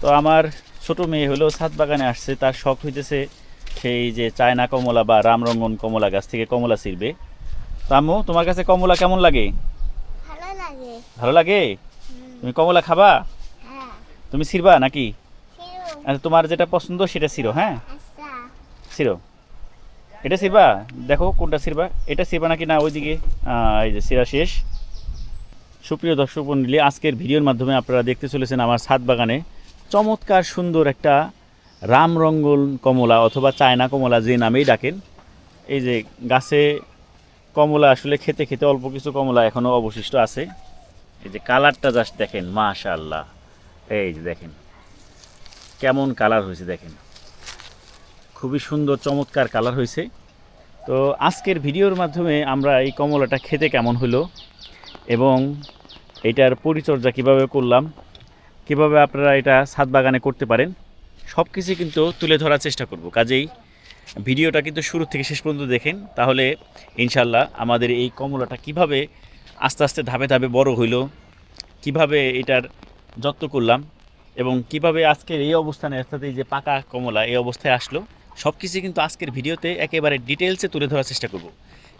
তো আমার ছোট মেয়ে হলেও ছাদ বাগানে আসছে তার শখ হইতেছে সেই যে চায়না কমলা বা রামরঙ্গন কমলা গাছ থেকে কমলা ছিঁড়বে। তো আম্মু তোমার কাছে কমলা কেমন লাগে? ভালো লাগে। ভালো লাগে? তুমি কমলা খাবা? হ্যাঁ। তুমি ছিঁড়বা নাকি? আচ্ছা তোমার যেটা পছন্দ সেটা ছিঁড়ো হ্যাঁ? আচ্ছা। এটা ছিঁড়বা? দেখো কোনটা ছিঁড়বা। এটা ছিঁড়বা নাকি না ওইদিকে এই যে ছিঁড়া শেষ। সুপ্রিয় দর্শক মণ্ডলী আজকের ভিডিওর মাধ্যমে আপনারা দেখতে চলেছেন আমার ছাদ বাগানে। চমৎকার সুন্দর একটা রামরঙ্গল কমলা অথবা চায়না কমলা যে নামেই ডাকেন। এই যে গাছে কমলা আসলে খেতে খেতে অল্প কিছু কমলা এখনও অবশিষ্ট আছে। এই যে কালারটা জাস্ট দেখেন, মাশাআল্লাহ। এই যে দেখেন, কেমন কালার হয়েছে দেখেন। খুবই সুন্দর, চমৎকার কালার হয়েছে। তো আজকের ভিডিওর মাধ্যমে আমরা এই কমলাটা খেতে কেমন হলো এবং এটার পরিচর্যা কীভাবে করলাম কীভাবে আপনারা এটা ছাদ বাগানে করতে পারেন সব কিছু কিন্তু তুলে ধরার চেষ্টা করব। কাজেই ভিডিওটা কিন্তু শুরু থেকে শেষ পর্যন্ত দেখেন, তাহলে ইনশাল্লাহ আমাদের এই কমলাটা কীভাবে আস্তে আস্তে ধাপে ধাপে বড় হইল, কীভাবে এটার যত্ন করলাম এবং কীভাবে আজকের এই অবস্থানে, অর্থাৎ এই যে পাকা কমলা এই অবস্থায় আসলো সব কিছু কিন্তু আজকের ভিডিওতে একেবারে ডিটেলসে তুলে ধরার চেষ্টা করব।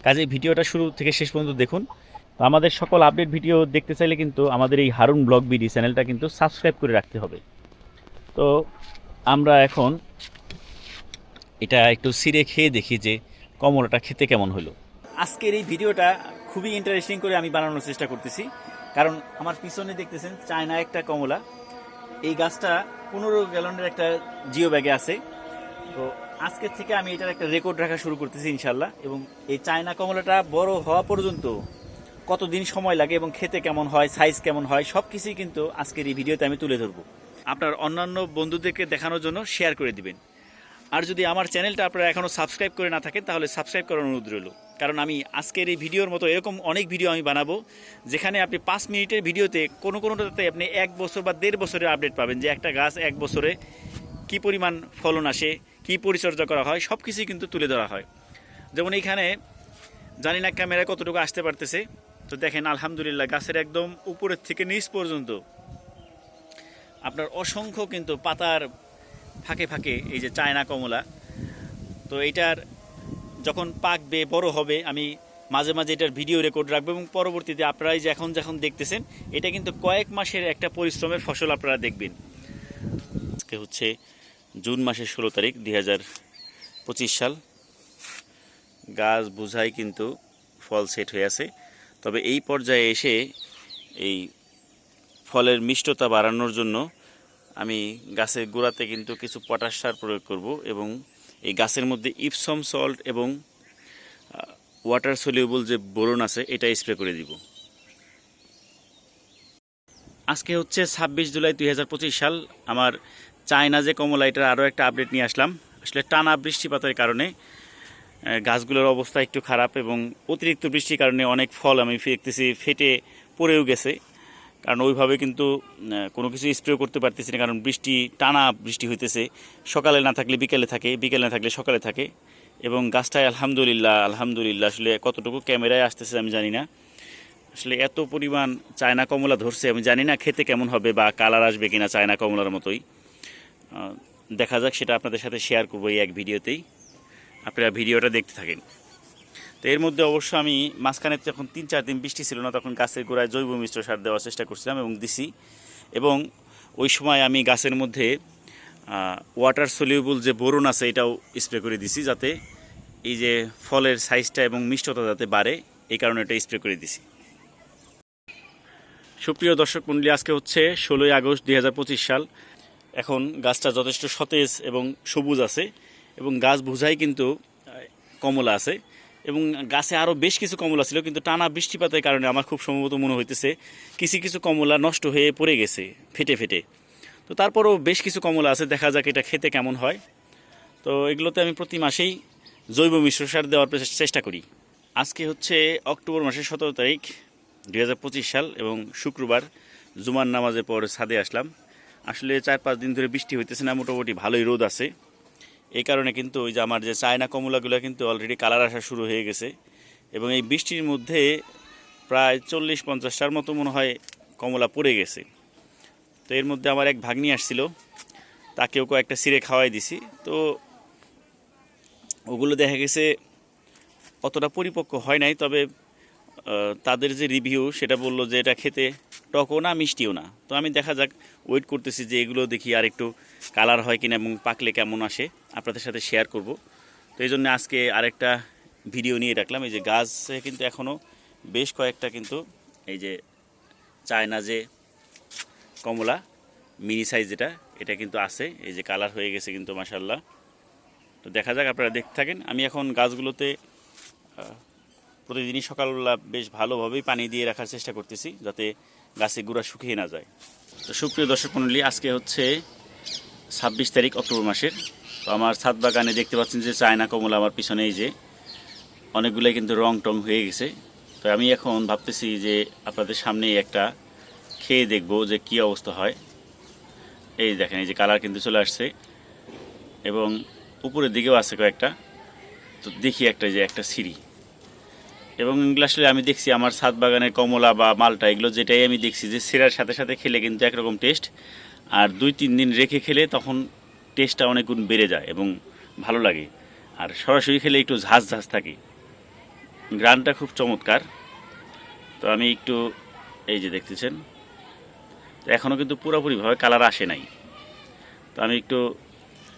কাজে ভিডিওটা শুরু থেকে শেষ পর্যন্ত দেখুন তো আমাদের সকল আপডেট ভিডিও দেখতে চাইলে কিন্তু আমাদের এই হারুন ব্লগ বিডি চ্যানেলটা কিন্তু সাবস্ক্রাইব করে রাখতে হবে। তো আমরা এখন এটা একটু সিরে খেয়ে দেখি যে কমলাটা খেতে কেমন হলো। আজকের এই ভিডিওটা খুবই ইন্টারেস্টিং করে আমি বানানোর চেষ্টা করতেছি। কারণ আমার পিছনে দেখতেছেন চায়না একটা কমলা। এই গাছটা পনেরো গ্যালনের একটা জিও ব্যাগে আছে। তো আজকের থেকে আমি এটার একটা রেকর্ড রাখা শুরু করতেছি ইনশাল্লাহ এবং এই চায়না কমলাটা বড় হওয়া পর্যন্ত কতদিন সময় লাগে এবং খেতে কেমন হয় সাইজ কেমন হয় সব কিছুই কিন্তু আজকের এই ভিডিওতে আমি তুলে ধরবো। আপনার অন্যান্য বন্ধুদেরকে দেখানোর জন্য শেয়ার করে দিবেন। আর যদি আমার চ্যানেলটা আপনারা এখনও সাবস্ক্রাইব করে না থাকেন, তাহলে সাবস্ক্রাইব করার অনুরোধ রইল। কারণ আমি আজকের এই ভিডিওর মতো এরকম অনেক ভিডিও আমি বানাবো, যেখানে আপনি পাঁচ মিনিটের ভিডিওতে কোনো কোনোটাতে আপনি এক বছর বা দেড় বছরের আপডেট পাবেন যে একটা গাছ এক বছরে কি পরিমাণ ফলন আসে, কি পরিচর্যা করা হয় সব কিছুই কিন্তু তুলে ধরা হয়। যেমন এইখানে জানি না ক্যামেরায় কতটুকু আসতে পারতেছে। তো দেখেন, আলহামদুলিল্লাহ, গাছের একদম উপরের থেকে নিচ পর্যন্ত আপনার অসংখ্য কিন্তু পাতার ফাঁকে ফাঁকে এই যে চায়না কমলা। তো এইটার যখন পাকবে বড় হবে, আমি মাঝে মাঝে এটার ভিডিও রেকর্ড রাখব এবং পরবর্তীতে আপনারা যে এখন যখন দেখতেছেন, এটা কিন্তু কয়েক মাসের একটা পরিশ্রমের ফসল আপনারা দেখবেন। আজকে হচ্ছে জুন মাসের ষোলো তারিখ, দুই হাজার পঁচিশ সাল। গাছ বোঝাই কিন্তু ফল সেট হয়ে আছে। তবে এই পর্যায়ে এসে এই ফলের মিষ্টতা বাড়ানোর জন্য আমি গাছের গোড়াতে কিন্তু কিছু পটাশ সার প্রয়োগ করব এবং এই গাছের মধ্যে ইপসম সল্ট এবং ওয়াটার সলিউবল যে বোরন আছে, এটা স্প্রে করে দিব। আজকে হচ্ছে ছাব্বিশ জুলাই দুই হাজার পঁচিশ সাল। আমার চায়না যে কমলা এটার আরও একটা আপডেট নিয়ে আসলাম। আসলে টানা বৃষ্টিপাতের কারণে গাছগুলোর অবস্থা একটু খারাপ এবং অতিরিক্ত বৃষ্টির কারণে অনেক ফল আমি দেখতেছি ফেটে পড়েও গেছে। কারণ ওইভাবে কিন্তু কোনো কিছু স্প্রে করতে পারতেছি না, কারণ বৃষ্টি, টানা বৃষ্টি হইতেছে। সকালে না থাকলে বিকেলে থাকে, বিকেলে না থাকলে সকালে থাকে। এবং গাছটায় আলহামদুলিল্লাহ আলহামদুলিল্লাহ আসলে কতটুকু ক্যামেরায় আসতেছে আমি জানি না। আসলে এত পরিমাণ চায়না কমলা ধরছে, আমি জানি না খেতে কেমন হবে বা কালার আসবে কিনা চায়না কমলার মতোই। দেখা যাক, সেটা আপনাদের সাথে শেয়ার করব এই এক ভিডিওতেই। আপনারা ভিডিওটা দেখতে থাকেন। তো এর মধ্যে অবশ্য আমি মাঝখানে যখন তিন চার দিন বৃষ্টি ছিল না, তখন গাছের গোড়ায় জৈব মিশ্র সার দেওয়ার চেষ্টা করছিলাম এবং দিছি। এবং ওই সময় আমি গাছের মধ্যে ওয়াটার সলিউবল যে বোরন আছে, এটাও স্প্রে করে দিছি যাতে এই যে ফলের সাইজটা এবং মিষ্টতা যাতে বাড়ে, এই কারণে এটা স্প্রে করে দিছি। সুপ্রিয় দর্শক মণ্ডলী, আজকে হচ্ছে ষোলোই আগস্ট দুই হাজার পঁচিশ সাল। এখন গাছটা যথেষ্ট সতেজ এবং সবুজ আছে। এবং গাছ বোঝাই কিন্তু কমলা আছে। এবং গাছে আরও বেশ কিছু কমলা ছিল, কিন্তু টানা বৃষ্টিপাতের কারণে আমার খুব সম্ভবত মনে হইতেছে কিছু কিছু কমলা নষ্ট হয়ে পড়ে গেছে, ফেটে ফেটে। তো তারপরেও বেশ কিছু কমলা আছে, দেখা যাক এটা খেতে কেমন হয়। তো এগুলোতে আমি প্রতি মাসেই জৈব মিশ্র সার দেওয়ার চেষ্টা- করি। আজকে হচ্ছে অক্টোবর মাসের সতেরো তারিখ দু হাজার পঁচিশ সাল এবং শুক্রবার জুমার নামাজের পর ছাদে আসলাম। আসলে চার পাঁচ দিন ধরে বৃষ্টি হইতেছে না, মোটামুটি ভালোই রোদ আছে। এই কারণে কিন্তু ওই যে আমার যে চায়না কমলাগুলো কিন্তু অলরেডি কালার আসা শুরু হয়ে গেছে। এবং এই বৃষ্টির মধ্যে প্রায় চল্লিশ পঞ্চাশটার মতো মনে হয় কমলা পড়ে গেছে। তো এর মধ্যে আমার এক ভাগ্নি আসছিল, তাকেও কয়েকটা সিরে খাওয়াই দিছি। তো ওগুলো দেখা গেছে অতটা পরিপক্ক হয় নাই, তবে তাদের যে রিভিউ সেটা বলল যে এটা খেতে টকও না, মিষ্টিও না। তো আমি দেখা যাক ওয়েট করতেছি যে এগুলো দেখি আর একটু কালার হয় কিনা এবং পাকলে কেমন আসে। আপনাদের সাথে শেয়ার করব। তো এই জন্য আজকে আরেকটা ভিডিও নিয়ে রাখলাম। এই যে গাছে কিন্তু এখনও বেশ কয়েকটা কিন্তু এই যে চায়না যে কমলা মিনি সাইজ যেটা, এটা কিন্তু আছে। এই যে কালার হয়ে গেছে কিন্তু মাসাল্লাহ তো দেখা যাক, আপনারা দেখতে থাকেন। আমি এখন গাছগুলোতে প্রতিদিনই সকালবেলা বেশ ভালোভাবেই পানি দিয়ে রাখার চেষ্টা করতেছি, যাতে গাছে গুঁড়া শুকিয়ে না যায়। তো সুপ্রিয় দর্শক মণ্ডলী, আজকে হচ্ছে ছাব্বিশ তারিখ অক্টোবর মাসের। তো আমার ছাদ বাগানে দেখতে পাচ্ছেন যে চায়না কমলা আমার পিছনে এই যে অনেকগুলোই কিন্তু রং টং হয়ে গেছে। তো আমি এখন ভাবতেছি যে আপনাদের সামনেই একটা খেয়ে দেখব যে কি অবস্থা হয়। এই দেখেন, এই যে কালার কিন্তু চলে আসছে এবং উপরের দিকেও আছে কয়েকটা। তো দেখি একটা যে একটা সিঁড়ি। এবং এগুলো আসলে আমি দেখছি আমার ছাদ বাগানের কমলা বা মালটা, এগুলো যেটাই আমি দেখছি যে সেরার সাথে সাথে খেলে কিন্তু একরকম টেস্ট আর দুই তিন দিন রেখে খেলে তখন টেস্টটা অনেক গুণ বেড়ে যায় এবং ভালো লাগে। আর সরাসরি খেলে একটু ঝাঁঝ ঝাঁঝ থাকে। গ্রানটা খুব চমৎকার। তো আমি একটু এই যে দেখতেছেন, তো এখনও কিন্তু পুরোপুরিভাবে কালার আসে নাই। তো আমি একটু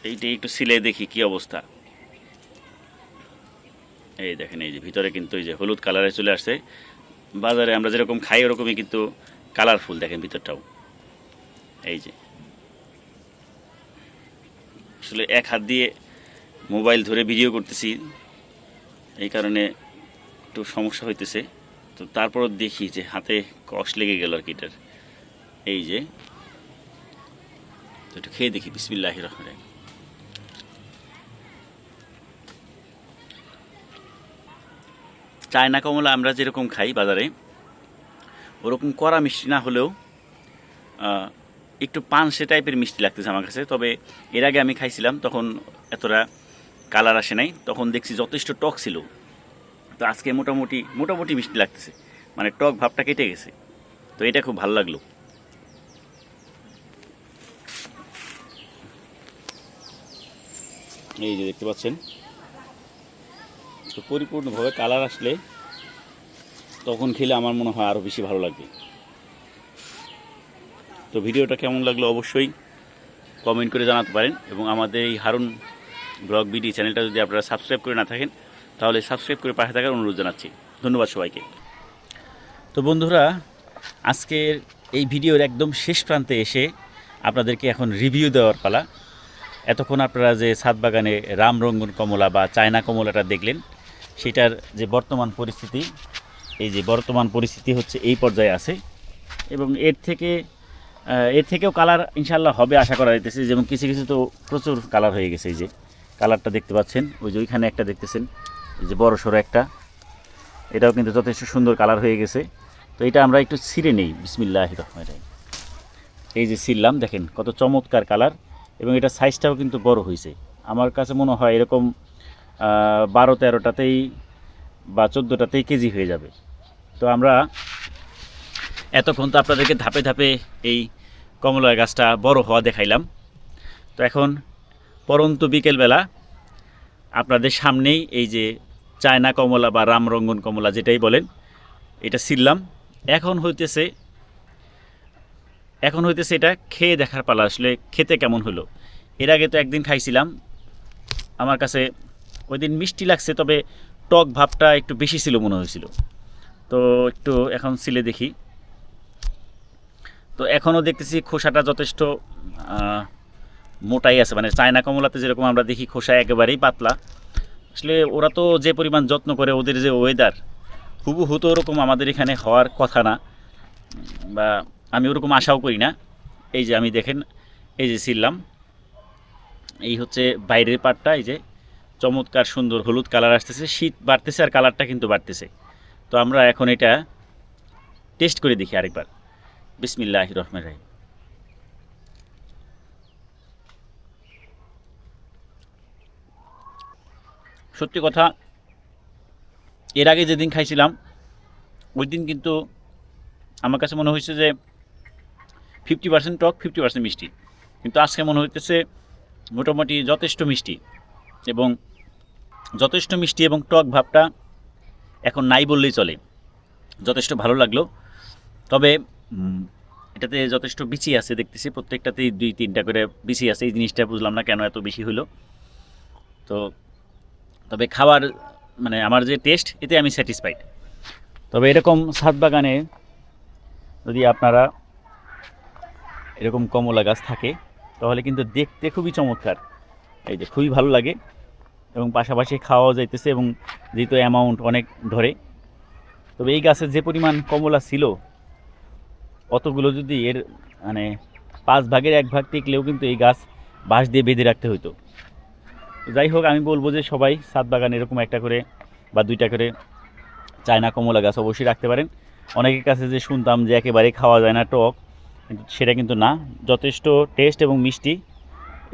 এইটাই একটু সিলে দেখি কি অবস্থা। এই দেখেন, এই যে ভিতরে কিন্তু এই যে হলুদ কালারে চলে আসছে। বাজারে আমরা যেরকম খাই, ওরকমই কিন্তু কালারফুল দেখেন ভিতরটাও। এই যে। আসলে এক হাত দিয়ে মোবাইল ধরে ভিডিও করতেছি, এই কারণে একটু সমস্যা হইতেছে। তো তারপরও দেখি যে হাতে কষ লেগে গেল আর কি এটার। এই যে। তো একটু খেয়ে দেখি বিসমিল্লাহ রহমান চায়না কমলা আমরা যেরকম খাই বাজারে, ওরকম কড়া মিষ্টি না হলেও একটু পানসে টাইপের মিষ্টি লাগতেছে আমার কাছে। তবে এর আগে আমি খাইছিলাম, তখন এতটা কালার আসে নাই। তখন দেখছি যথেষ্ট টক ছিল। তো আজকে মোটামুটি মোটামুটি মিষ্টি লাগতেছে। মানে টক ভাবটা কেটে গেছে। তো এটা খুব ভালো লাগল। এই যে দেখতে পাচ্ছেন তো পরিপূর্ণভাবে কালার আসলে তখন খেলে আমার মনে হয় আরও বেশি ভালো লাগবে। তো ভিডিওটা কেমন লাগল অবশ্যই কমেন্ট করে জানাতে পারেন এবং আমাদের এই হারুন ব্লগ বিডি চ্যানেলটা যদি আপনারা সাবস্ক্রাইব করে না থাকেন, তাহলে সাবস্ক্রাইব করে পাশে থাকার অনুরোধ জানাচ্ছি। ধন্যবাদ সবাইকে। তো বন্ধুরা, আজকের এই ভিডিওর একদম শেষ প্রান্তে এসে আপনাদেরকে এখন রিভিউ দেওয়ার পালা। এতক্ষণ আপনারা যে ছাদ বাগানে রামরঙ্গন কমলা বা চায়না কমলাটা দেখলেন সেটার যে বর্তমান পরিস্থিতি, এই যে বর্তমান পরিস্থিতি হচ্ছে এই পর্যায়ে আছে এবং এর থেকে এর থেকেও কালার ইনশাল্লাহ হবে আশা করা যাইতেছে। যেমন কিছু কিছু তো প্রচুর কালার হয়ে গেছে এই যে কালারটা দেখতে পাচ্ছেন। ওই যে ওইখানে একটা দেখতেছেন, এই যে বড় সড়ো একটা। এটাও কিন্তু যথেষ্ট সুন্দর কালার হয়ে গেছে। তো এটা আমরা একটু ছিঁড়ে নেই। বিসমিল্লাহ রহমান এই যে ছিললাম দেখেন কত চমৎকার কালার এবং এটা সাইজটাও কিন্তু বড় হয়েছে আমার কাছে মনে হয় এরকম বারো তেরোটাতেই বা চোদ্দোটাতেই কেজি হয়ে যাবে। তো আমরা এতক্ষণ তো আপনাদেরকে ধাপে ধাপে এই কমলা গাছটা বড় হওয়া দেখাইলাম। তো এখন পরন্ত বিকেলবেলা আপনাদের সামনেই এই যে চায়না কমলা বা রামরঙ্গন কমলা যেটাই বলেন, এটা ছিললাম এখন হইতেছে এখন হইতেছে এটা খেয়ে দেখার পালা। আসলে খেতে কেমন হলো? এর আগে তো একদিন খাইছিলাম। আমার কাছে ওই দিন মিষ্টি লাগছে, তবে টক ভাবটা একটু বেশি ছিল মনে হয়েছিল। তো একটু এখন সিলে দেখি। তো এখনও দেখতেছি খোসাটা যথেষ্ট মোটাই আছে। মানে চায়না কমলাতে যেরকম আমরা দেখি খোসা একেবারেই পাতলা। আসলে ওরা তো যে পরিমাণ যত্ন করে ওদের যে ওয়েদার হুবহু তো ওরকম আমাদের এখানে হওয়ার কথা না। বা আমি ওরকম আশাও করি না। এই যে আমি দেখেন, এই যে ছিললাম এই হচ্ছে বাইরের পাটটা, এই যে চমৎকার সুন্দর হলুদ কালার আসতেছে, শীত বাড়তেছে আর কালারটা কিন্তু বাড়তেছে। তো আমরা এখন এটা টেস্ট করে দেখি আরেকবার। বিসমিল্লাহ রহমান রাহিম। সত্যি কথা, এর আগে যেদিন খাইছিলাম, ওই দিন কিন্তু আমার কাছে মনে হয়েছে যে ফিফটি পার্সেন্ট টক ফিফটি পার্সেন্ট মিষ্টি। কিন্তু আজকে মনে হইতেছে মোটামুটি যথেষ্ট মিষ্টি এবং যথেষ্ট মিষ্টি এবং টক ভাবটা এখন নাই বললেই চলে। যথেষ্ট ভালো লাগল। তবে এটাতে যথেষ্ট বিচি আছে দেখতেছি। প্রত্যেকটাতেই দুই, তিনটা করে বিচি আছে। এই জিনিসটা বুঝলাম না কেন এত বেশি হলো। তো, তবে খাবার মানে আমার যে টেস্ট এতে আমি স্যাটিসফাইড তবে এরকম ছাদ বাগানে যদি আপনারা এরকম কমলা গাছ থাকে, তাহলে কিন্তু দেখতে খুবই চমৎকার। এই যে খুবই ভালো লাগে। এবং পাশাপাশি খাওয়াও যাইতেছে এবং যেহেতু অ্যামাউন্ট অনেক ধরে, তবে এই গাছের যে পরিমাণ কমলা ছিল, অতগুলো যদি এর মানে পাঁচ ভাগের এক ভাগ টিকলেও কিন্তু এই গাছ বাঁশ দিয়ে বেঁধে রাখতে হতো যাই হোক, আমি বলব যে সবাই সাত বাগান এরকম একটা করে বা দুইটা করে চায়না কমলা গাছ অবশ্যই রাখতে পারেন। অনেকের কাছে যে শুনতাম যে একেবারে খাওয়া যায় না টক, কিন্তু সেটা কিন্তু না। যথেষ্ট টেস্ট এবং মিষ্টি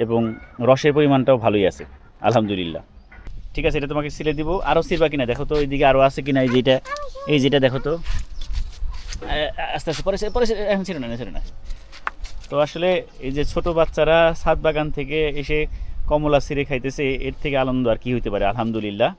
এবং রসের পরিমাণটাও ভালোই আছে, আলহামদুলিল্লাহ। ঠিক আছে, এটা তোমাকে সিলে দিব। আরও সিলবা কিনা, দেখো তো এইদিকে আরও আছে কিনা, এই যেটা এই যেটা দেখো তো। আস্তে আস্তে, পরে পরে এখন ছিল না ছিল না। তো আসলে এই যে ছোট বাচ্চারা সাত বাগান থেকে এসে কমলা সিরে খাইতেছে, এর থেকে আনন্দ আর কি হইতে পারে, আলহামদুলিল্লাহ।